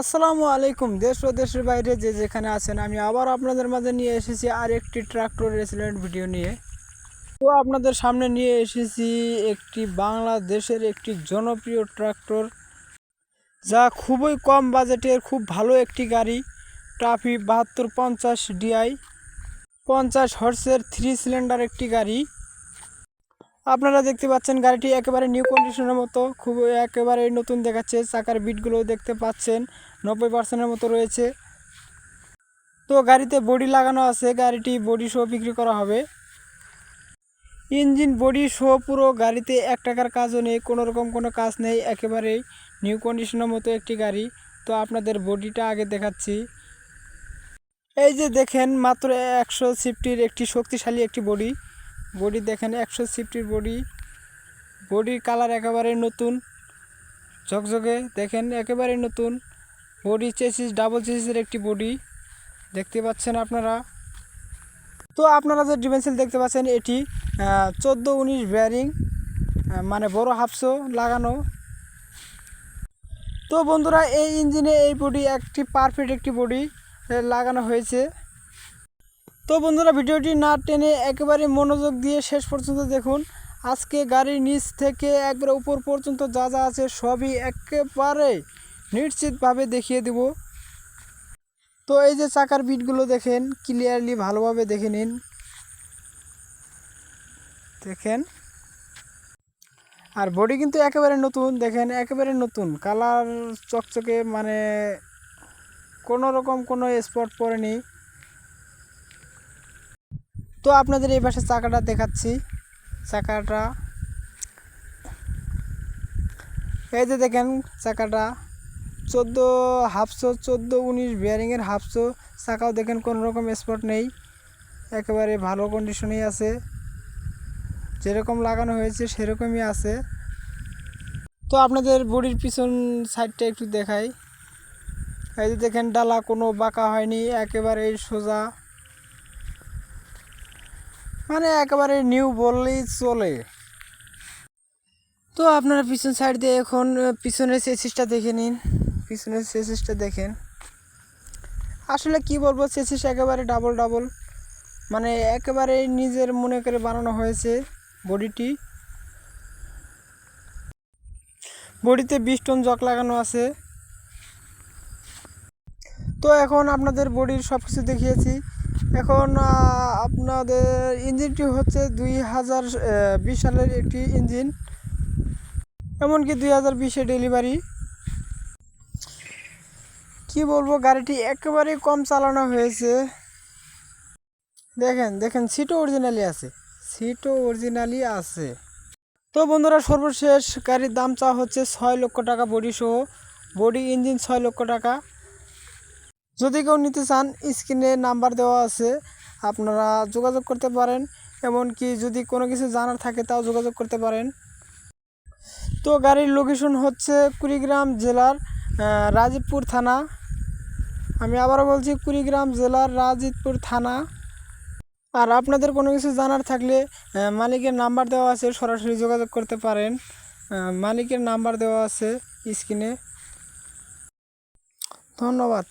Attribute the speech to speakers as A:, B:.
A: আসসালামু আলাইকুম। দেশ ও দেশের বাইরে যে যেখানে আছেন, আমি আবার আপনাদের মাঝে নিয়ে এসেছি আর একটি ট্রাক্টর রেসিডেন্ট ভিডিও নিয়ে। তো আপনাদের সামনে নিয়ে এসেছি একটি বাংলাদেশের একটি জনপ্রিয় ট্রাক্টর, যা খুবই কম বাজেটের খুব ভালো একটি গাড়ি ট্রাফি বাহাত্তর পঞ্চাশ ডিআই, পঞ্চাশ হর্সের থ্রি সিলিন্ডার একটি গাড়ি। আপনারা দেখতে পাচ্ছেন গাড়িটি একেবারে নিউ কন্ডিশনের মতো, খুব একেবারে নতুন দেখাচ্ছে, চাকার বিটগুলো দেখতে পাচ্ছেন, নব্বই পার্সেন্টের মতো রয়েছে। তো গাড়িতে বডি লাগানো আছে, গাড়িটি বডি সহ বিক্রি করা হবে। ইঞ্জিন বডি সহ পুরো গাড়িতে এক টাকার কাজও নেই, কোনো রকম কোনো কাজ নেই একেবারেই নিউ কন্ডিশনের মতো একটি গাড়ি। তো আপনাদের বডিটা আগে দেখাচ্ছি। এই যে দেখেন, মাত্র একশো সিফটির একটি শক্তিশালী একটি বডি বডি দেখেন, একশো সিফটির বডি। বডির কালার একেবারে নতুন, ঝকঝকে, দেখেন, একেবারে নতুন। বডি চেসিস ডাবল চেসিসের একটি বডি। দেখতে পাচ্ছেন আপনারা? তো আপনারা যে ডিমেন্সিল দেখতে পাচ্ছেন, এটি চোদ্দ উনিশ বেয়ারিং মানে বড় হাফসো লাগানো। তো বন্ধুরা, এই ইঞ্জিনে এই বডি একটি পারফেক্ট একটি বডি লাগানো হয়েছে। তো বন্ধুরা ভিডিওটি না টেনে একেবারে মনোযোগ দিয়ে শেষ পর্যন্ত দেখুন। আজকে গাড়ির নিচ থেকে একবারে উপর পর্যন্ত যা যা আছে সবই একেবারে নিশ্চিতভাবে দেখিয়ে দেব। তো এই যে চাকার বিটগুলো দেখেন ক্লিয়ারলি ভালোভাবে দেখে নিন। দেখেন। আর বডি কিন্তু একেবারে নতুন, দেখেন একেবারে নতুন। কালার চকচকে মানে কোনো রকম কোনো স্পট পড়েনি তো আপনাদের এই পাশে চাকাটা দেখাচ্ছি। চাকাটা। এই যে দেখেন চাকাটা। চোদ্দ হাফশো চোদ্দ, উনিশ, বিয়ারিংয়ের হাফশো চাকাও দেখেন কোনো রকম স্পট নেই। একেবারে ভালো কন্ডিশনেই আছে। যেরকম লাগানো হয়েছে সেরকমই আছে। তো আপনাদের বডির পিছন সাইডটা একটু দেখাই। এই যে দেখেন ডালা কোনো বাঁকা হয়নি একেবারে সোজা। মানে একেবারে নিউ বললেই চলে। তো আপনারা পিছন সাইড দিয়ে এখন, পিছনের সেসিসটা দেখে নিন। পিছনের সেসিসটা দেখেন। আসলে কি বলব সেসিস একেবারে ডাবল ডাবল মানে একেবারে নিজের মনে করে বানানো হয়েছে বডিটি। বডিতে বিশ টন জক লাগানো আছে। তো এখন আপনাদের বডির সব কিছু দেখিয়েছি। এখন আপনাদের ইঞ্জিনটি হচ্ছে দুই হাজার বিশ সালের একটি ইঞ্জিন। এমনকি দুই হাজার বিশে ডেলিভারি। কি বলব, গাড়িটি একেবারে কম চালানো হয়েছে। দেখেন দেখেন, সিটও অরিজিনালি আছে। সিটও অরিজিনালি আছে। তো বন্ধুরা, সর্বশেষ গাড়ির দাম চা হচ্ছে ছয় লক্ষ টাকা বডি সহ। বডি ইঞ্জিন ছয় লক্ষ টাকা। যদি কেউ নিতে চান, স্ক্রিনে নাম্বার দেওয়া আছে, আপনারা যোগাযোগ করতে পারেন। এমনকি যদি কোনো কিছু জানার থাকে, তাও যোগাযোগ করতে পারেন। তো গাড়ির লোকেশন হচ্ছে কুড়িগ্রাম জেলার রাজীবপুর থানা। আমি আবারও বলছি, কুড়িগ্রাম জেলার রাজীবপুর থানা। আর আপনাদের কোনো কিছু জানার থাকলে মালিকের নাম্বার দেওয়া আছে, সরাসরি যোগাযোগ করতে পারেন। মালিকের নাম্বার দেওয়া আছে স্ক্রিনে। ধন্যবাদ।